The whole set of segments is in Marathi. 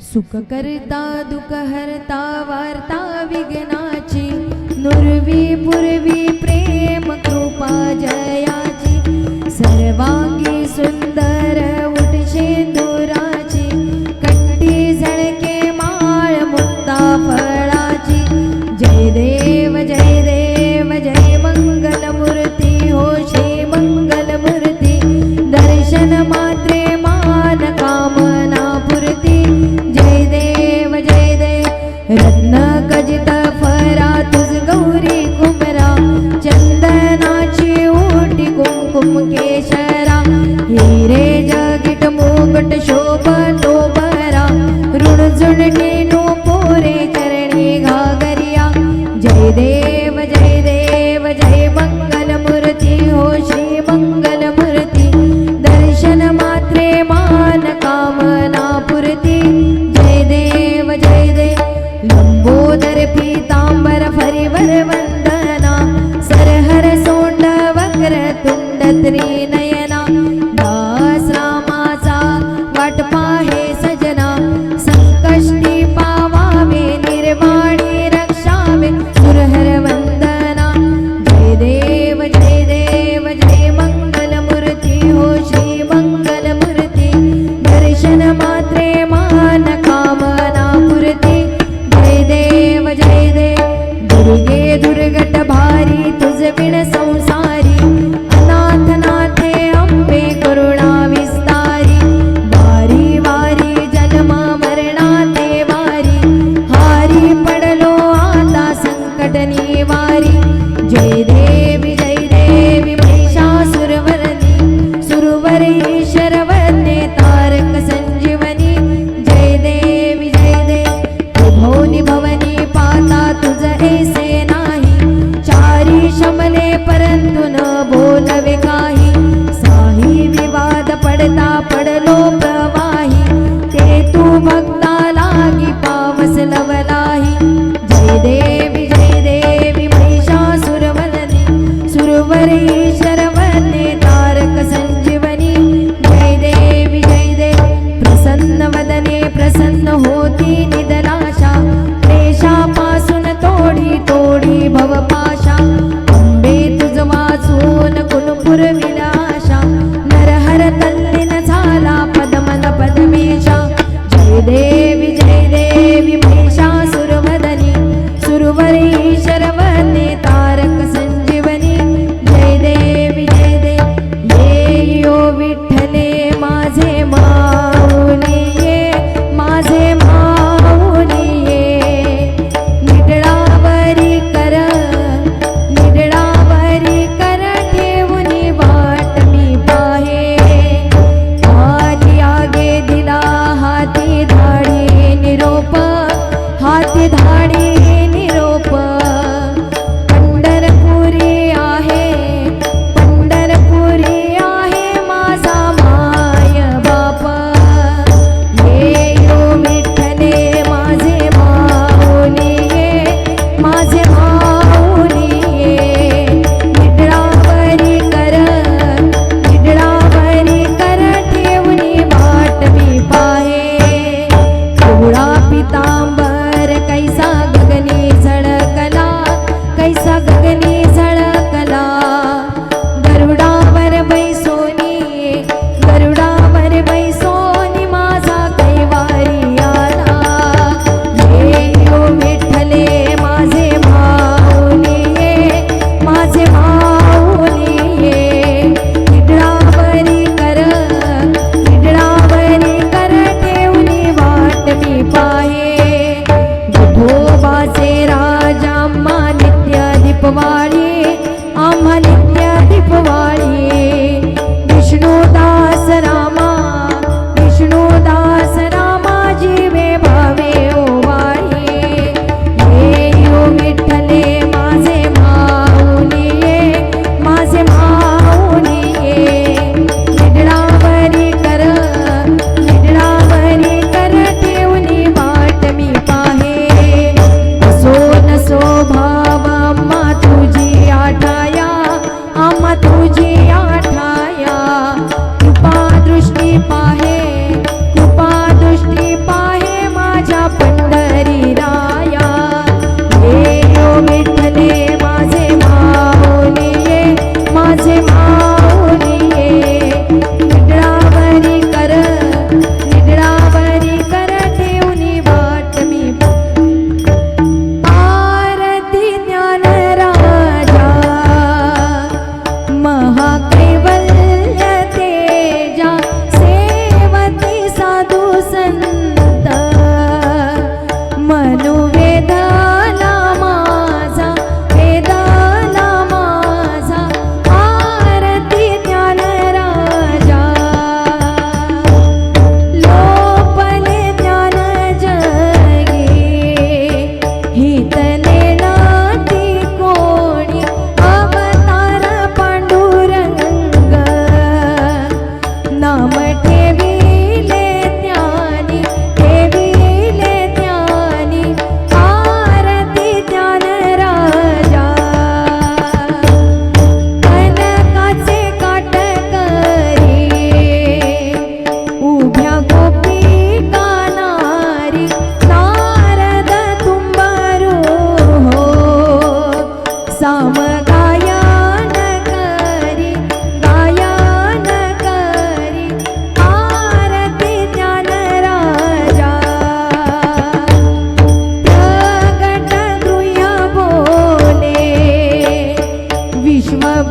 सुखकर्ता दुःखहर्ता वार्ता विघ्नाची. नुर्वी पूर्वी प्रेम कृपा जयाची. सर्वांगी सुंदर उठशे दुराची कंठी झळके माळ मुक्ता फळाची. जय देव रे जाकिट मोकटोपरा पोरे चरणे घागरिया। जय देव जय देव जय मङ्गल मुरति हो मङ्गल मुरति दर्शन मात्रे मान कामना पुरति। जय देव जय देव लम्बोदर पीताम्बर भरि वरव Whatever. Bao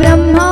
ब्रह्मा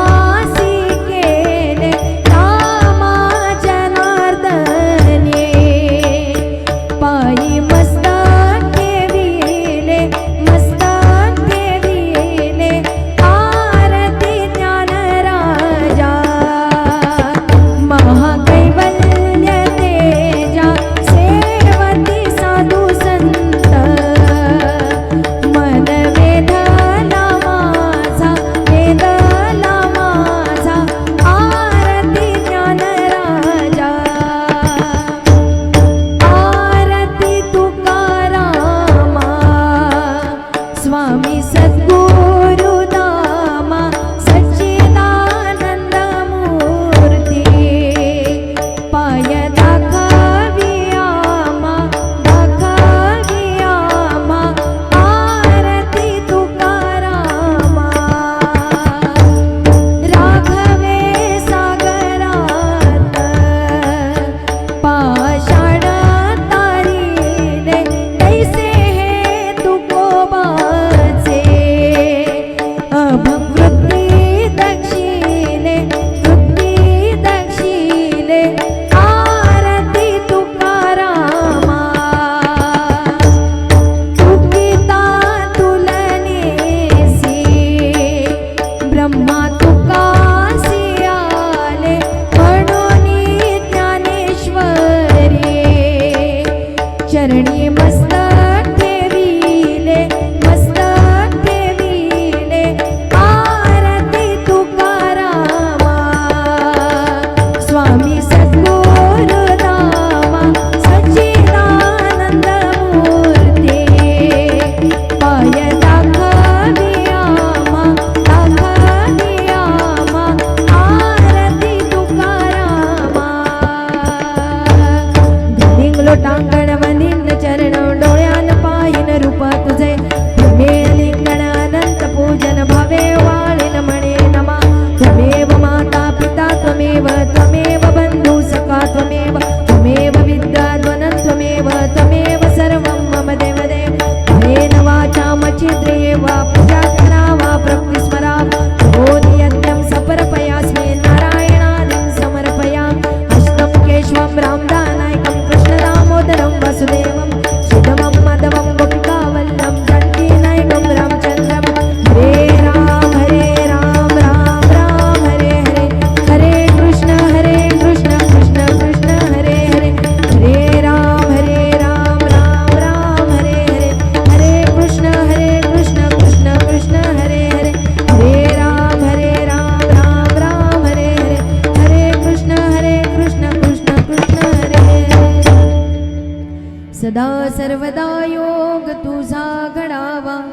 सदा सर्वदा योग तुझा घडावा.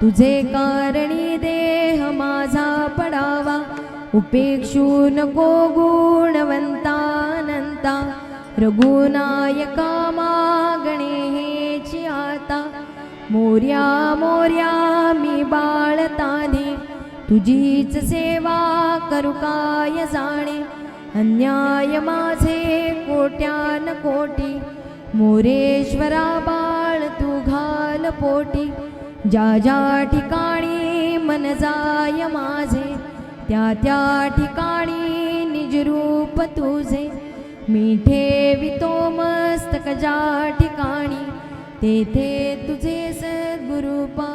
तुझे कारणी देह माझा पडावा. उपेक्षू नको गुणवंतानंता. रघुनायका मागणे हेची आता. मोर्या मोर्या मी बाळताने तुझीच सेवा करू काय जाणे? अन्याय माझे कोट्यान कोटी. मोरेश्वरा बाळ तू घाल पोटी. ज्या ज्या ठिकाणी मन जाय माझे त्या त्या ठिकाणी निजरूप तुझे. मी ठेवितो मस्तक ज्या ठिकाणी तेथे तुझे सद्गुरुपा